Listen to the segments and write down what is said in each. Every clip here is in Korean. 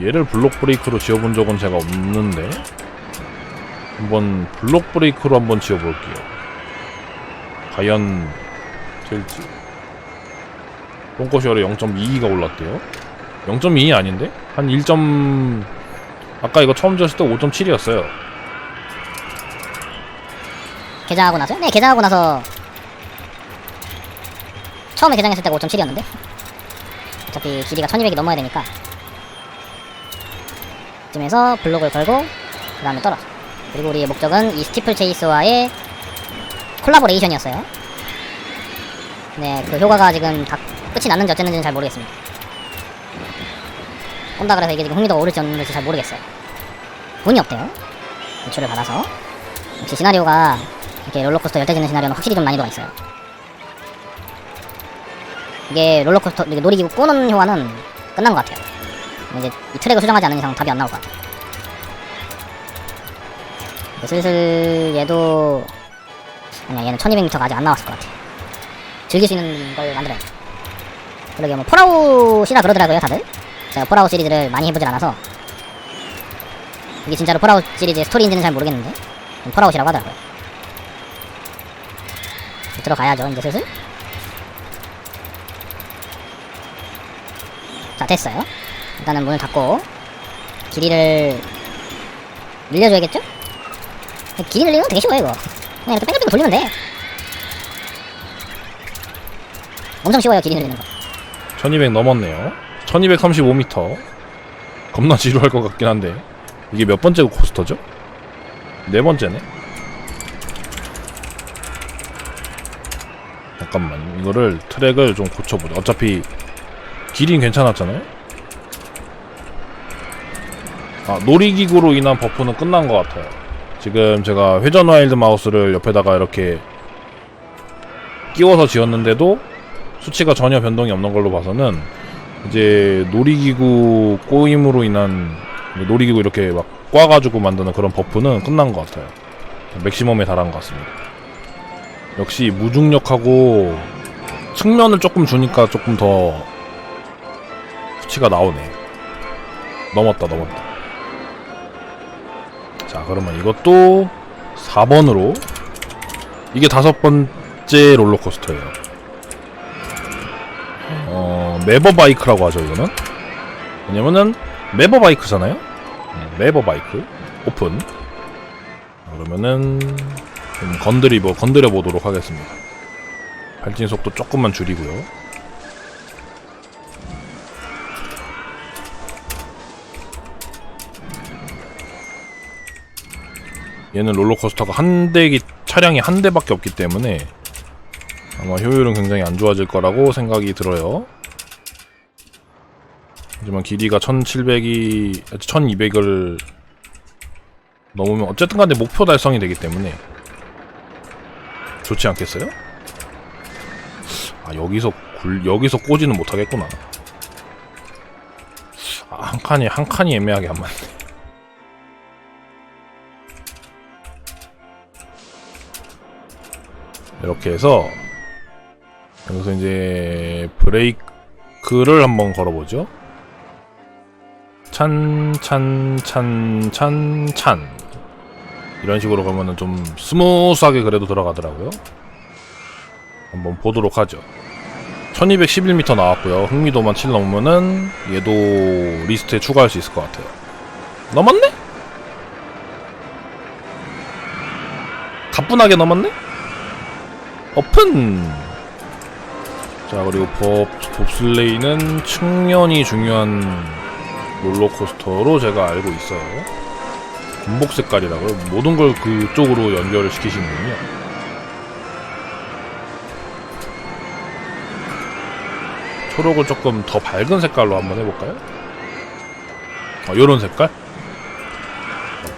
얘를 블록 브레이크로 지어본 적은 제가 없는데 한번 블록 브레이크로 한번 지어볼게요 과연 될지 똥꼬시어로 0.22가 올랐대요 0.2이 아닌데? 한 1. 아까 이거 처음 지었을 때 5.7이었어요 개장하고 나서? 네, 개장하고 나서 처음에 개장했을 때가 5.7이었는데 어차피 길이가 1200이 넘어야 되니까 이쯤에서 블록을 걸고 그 다음에 떨어져 그리고 우리의 목적은 이 스티플 체이스와의 콜라보레이션이었어요. 네, 그 효과가 지금 다 끝이 났는지 어쨌는지는 잘 모르겠습니다. 온다 그래서 이게 지금 흥미도가 오를지 없는지 잘 모르겠어요. 운이 없대요. 노출을 받아서. 역시 시나리오가 이렇게 롤러코스터 열대지는 시나리오는 확실히 좀 난이도가 있어요. 이게 롤러코스터 이게 놀이기구 꼬는 효과는 끝난 것 같아요. 이제 이 트랙을 수정하지 않는 이상 답이 안 나올 것. 이제 슬슬 얘도 아니야 얘는 1200m가 아직 안 나왔을 것 같아. 즐길 수 있는 걸 만들어야 돼. 그러게 뭐 폴아웃이라 그러더라고요 다들. 제가 폴아웃 시리즈를 많이 해보질 않아서 이게 진짜로 폴아웃 시리즈의 스토리인지는 잘 모르겠는데 폴아웃이라고 하더라고요. 들어가야죠 이제 슬슬 자 됐어요 일단은 문을 닫고 길이를 늘려줘야겠죠? 길이 늘리는 건 되게 쉬워요 이거. 그냥 이렇게 뺑글뺑글 돌리면 돼. 엄청 쉬워요 길이 늘리는 거. 1200 넘었네요. 1235m 겁나 지루할 것 같긴 한데. 이게 몇 번째 코스터죠? 네 번째네? 잠깐만. 이거를 트랙을 좀 고쳐보자. 어차피 길이는 괜찮았잖아요 아 놀이기구로 인한 버프는 끝난 것 같아요. 지금 제가 회전 와일드 마우스를 옆에다가 이렇게 끼워서 지었는데도 수치가 전혀 변동이 없는 걸로 봐서는 이제 놀이기구 꼬임으로 인한 놀이기구 이렇게 막 꽈가지고 만드는 그런 버프는 끝난 것 같아요. 맥시멈에 달한 것 같습니다. 역시 무중력하고 측면을 조금 주니까 조금 더 수치가 나오네. 넘었다 넘었다 자 그러면 이것도 4번으로 이게 다섯 번째 롤러코스터예요. 어 매버 바이크라고 하죠 이거는? 왜냐면은 매버 바이크잖아요? 네, 매버 바이크. 오픈. 그러면은 좀 건드리고 건드려 보도록 하겠습니다. 발진 속도 조금만 줄이고요. 얘는 롤러코스터가 한 대기 차량이 한 대밖에 없기 때문에 아마 효율은 굉장히 안 좋아질 거라고 생각이 들어요. 하지만 길이가 1700이 1200을 넘으면 어쨌든 간에 목표 달성이 되기 때문에 좋지 않겠어요? 아 여기서 굴 여기서 꽂지는 못하겠구나. 아, 한 칸이 한 칸이 애매하게 안 맞네. 이렇게 해서 여기서 이제 브레이크를 한번 걸어보죠. 찬, 찬, 찬, 찬, 찬. 이런 식으로 가면은 좀 스무스하게 그래도 들어가더라고요. 한번 보도록 하죠. 1211m 나왔고요. 흥미도만 7 넘으면은 얘도 리스트에 추가할 수 있을 것 같아요. 넘었네? 가뿐하게 넘었네? 오픈! 자, 그리고 법, 봅슬레이는 측면이 중요한 롤러코스터로 제가 알고 있어요. 금복 색깔이라고요? 모든 걸 그쪽으로 연결을 시키시는군요. 초록을 조금 더 밝은 색깔로 한번 해볼까요? 아, 요런 색깔?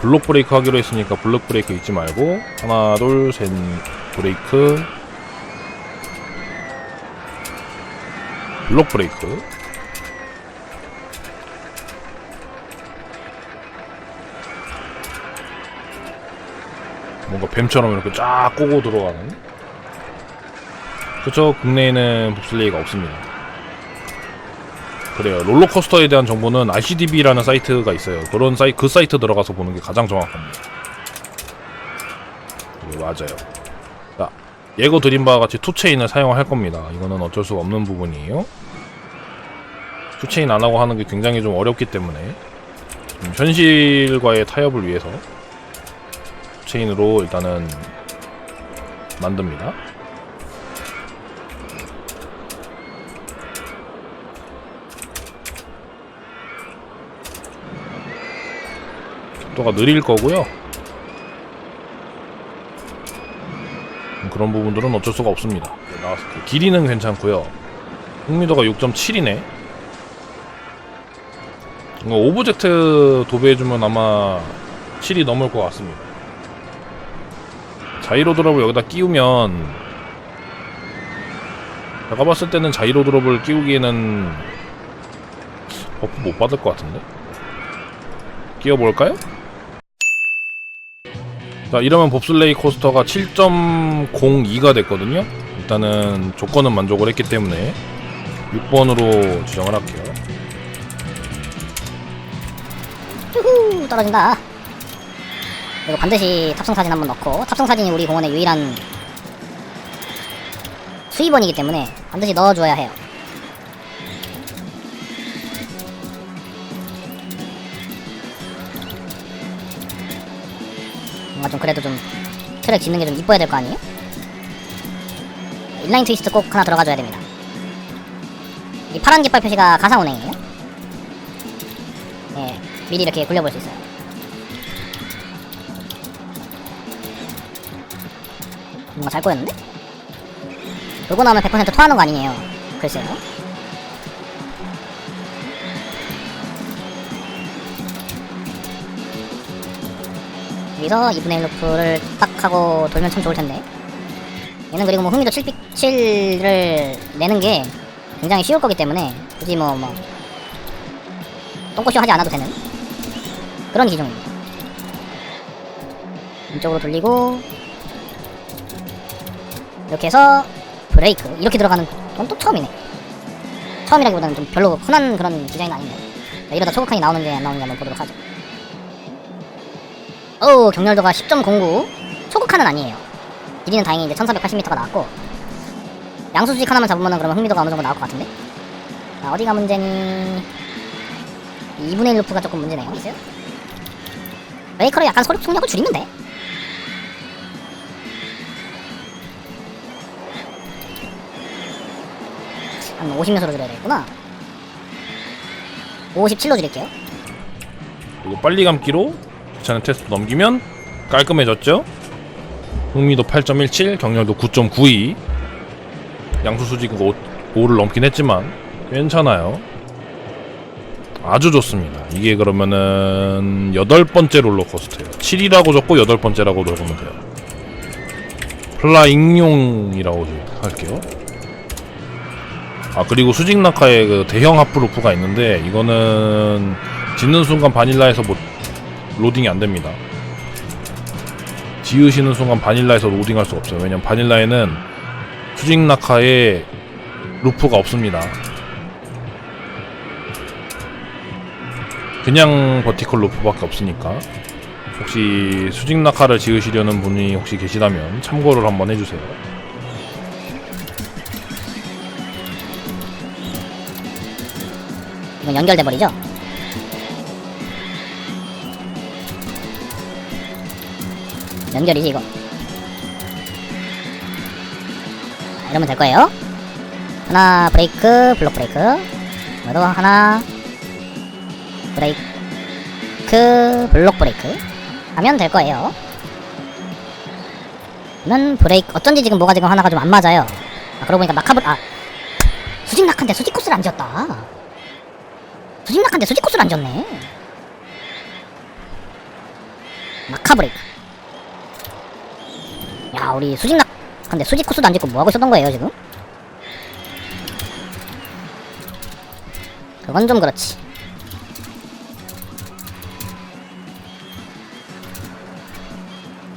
블록 브레이크 하기로 했으니까 블록 브레이크 잊지 말고 하나 둘 셋 브레이크 블록 브레이크 뭔가 뱀처럼 이렇게 쫙 꼬고 들어가는 그쵸 국내에는 봅슬레이가 없습니다 그래요. 롤러코스터에 대한 정보는 RCDB라는 사이트가 있어요. 그런 사이 그 사이트 들어가서 보는 게 가장 정확합니다. 네, 맞아요. 자, 예고 드린 바와 같이 투체인을 사용할 겁니다. 이거는 어쩔 수가 없는 부분이에요. 투체인 안 하고 하는 게 굉장히 좀 어렵기 때문에 좀 현실과의 타협을 위해서 투체인으로 일단은 만듭니다. 속도가 느릴 거고요. 그런 부분들은 어쩔 수가 없습니다. 길이는 괜찮고요. 흥미도가 6.7이네. 이거 오브젝트 도배해주면 아마 7이 넘을 것 같습니다. 자이로 드롭을 여기다 끼우면 제가 봤을 때는 자이로 드롭을 끼우기에는 버프 못 받을 것 같은데? 끼워볼까요? 자 이러면 봅슬레이 코스터가 7.02가 됐거든요. 일단은 조건은 만족을 했기 때문에 6번으로 지정을 할게요. 쭈후 떨어진다. 그리고 반드시 탑승사진 한번 넣고 탑승사진이 우리 공원의 유일한 수입원이기 때문에 반드시 넣어줘야 해요 뭔가 좀 그래도 좀 트랙 짓는 게 좀 이뻐야 될 거 아니에요? 인라인 트위스트 꼭 하나 들어가줘야 됩니다 이 파란 깃발 표시가 가상 운행이에요 예, 미리 이렇게 굴려볼 수 있어요. 뭔가 잘 꼬였는데? 돌고 나오면 100% 토하는 거 아니에요. 글쎄요. 여기서 2분의 1 루프를 딱 하고 돌면 참 좋을 텐데. 얘는 그리고 뭐 흥미도 7픽7을 내는 게 굉장히 쉬울 거기 때문에 굳이 뭐, 뭐, 똥꼬쇼 하지 않아도 되는 그런 기종입니다. 이쪽으로 돌리고 이렇게 해서 브레이크 이렇게 들어가는 건 또 처음이네. 처음이라기보다는 좀 별로 흔한 그런 디자인은 아닌데 자, 이러다 초급칸이 나오는지 안 나오는지 한번 보도록 하죠. 오 경렬도가 10.09 초급칸은 아니에요. 길이는 다행히 이제 1480m가 나왔고 양수 수직 하나만 잡으면 그러면 흥미도가 어느 정도 나올 것 같은데 자, 어디가 문제니 2분의 1 루프가 조금 문제네요. 있어요? 브레이커로 약간 소리 속력을 줄이면 돼. 한 50몇으로 줄여야 되겠구나. 57로 줄일게요. 그리고 빨리 감기로 귀찮은 테스트 넘기면 깔끔해졌죠? 흥미도 8.17, 경렬도 9.92 양수 수직은 5, 5를 넘긴 했지만 괜찮아요. 아주 좋습니다. 이게 그러면은 여덟 번째 롤러코스터예요. 7이라고 적고 여덟 번째라고 적으면 돼요. 플라잉용이라고 할게요. 아 그리고 수직 낙하에 그 대형 하프루프가 있는데 이거는 짓는 순간 바닐라에서 못 로딩이 안 됩니다. 지으시는 순간 바닐라에서 로딩할 수 없어요. 왜냐면 바닐라에는 수직 낙하에 루프가 없습니다. 그냥 버티컬 루프밖에 없으니까 혹시 수직 낙하를 지으시려는 분이 혹시 계시다면 참고를 한번 해주세요. 이건 연결돼 버리죠. 연결이지 이거. 자, 이러면 될 거예요. 하나 브레이크 블록 브레이크. 그래도 하나 브레이크 블록 브레이크 하면 될 거예요. 그러면 브레이크 어쩐지 지금 뭐가 지금 하나가 좀 안 맞아요. 아, 그러고 보니까 마카브 아 수직 낙한데 수직 코스를 안 지었다. 수직 낙한데 수직 코스를 안 지었네. 낙하 브레이크. 야 우리 수직 낙 근데 수직 코스도 안 짓고 뭐 하고 있었던 거예요 지금? 그건 좀 그렇지.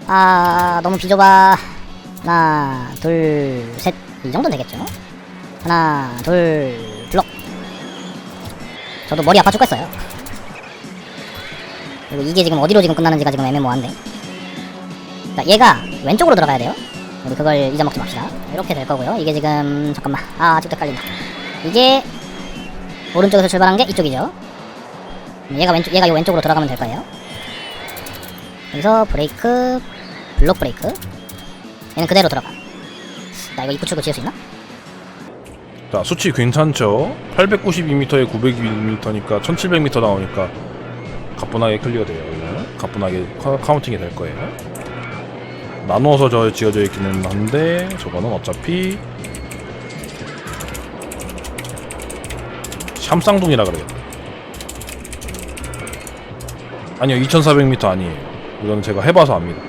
아 너무 비좁아. 하나 둘 셋 이 정도는 되겠죠? 하나 둘 블록 저도 머리 아파 죽겠어요. 그리고 이게 지금 어디로 지금 끝나는지가 지금 애매모호한데. 자, 얘가 왼쪽으로 들어가야 돼요. 우리 그걸 잊어먹지 맙시다. 이렇게 될 거고요. 이게 지금 잠깐만. 아, 아직도 헷갈린다. 이게 오른쪽에서 출발한 게 이쪽이죠. 얘가 왼쪽, 얘가 요 왼쪽으로 들어가면 될 거예요. 여기서 브레이크, 블록 브레이크. 얘는 그대로 들어가. 나 이거 입구 출구 지을 수 있나? 자 수치 괜찮죠 892m에 902m니까 1700m 나오니까 가뿐하게 클리어 돼요. 가뿐하게 카, 카운팅이 될 거예요 나누어서 저 지어져 있기는 한데 저거는 어차피. 샴쌍둥이라 그래야겠다 아니요 2400m 아니에요. 이거는 제가 해봐서 압니다